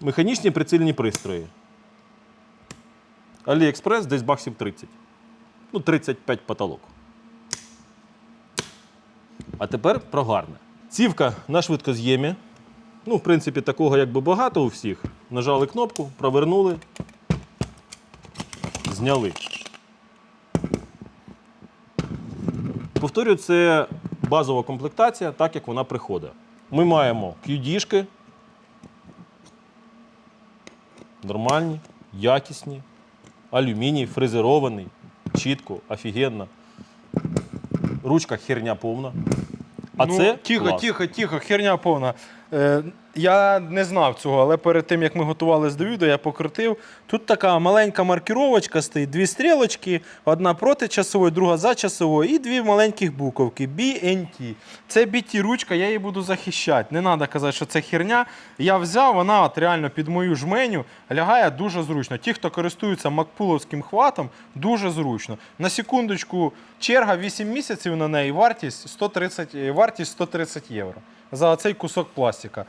Механічні прицільні пристрої. Аліекспрес десь баксів 30. Ну, 35 потолок. А тепер про гарне. Цівка на швидкоз'ємі. Ну, в принципі, такого якби багато у всіх. Нажали кнопку, провернули, зняли. Повторюю, це базова комплектація, так як вона приходить. Ми маємо QD-шки, нормальні, якісні, алюміній, фрезерований, чітко, офігенно. Ручка херня повна. А ну, це тихо, клас. тихо, тихо, херня повна. Е, я не знав цього, але перед тим як ми готувалися до відео, я покрутив. Тут така маленька маркіровочка стоїть, дві стрілочки, одна проти часової, друга за часовою, і дві маленьких буковки BNT. Це BT ручка, я її буду захищати. Не треба казати, що це херня. Я взяв, вона от реально під мою жменю лягає дуже зручно. Ті, хто користується макпуловським хватом, дуже зручно. На секундочку, черга 8 місяців на неї, вартість 130, е, вартість 130 євро за цей кусок пластика.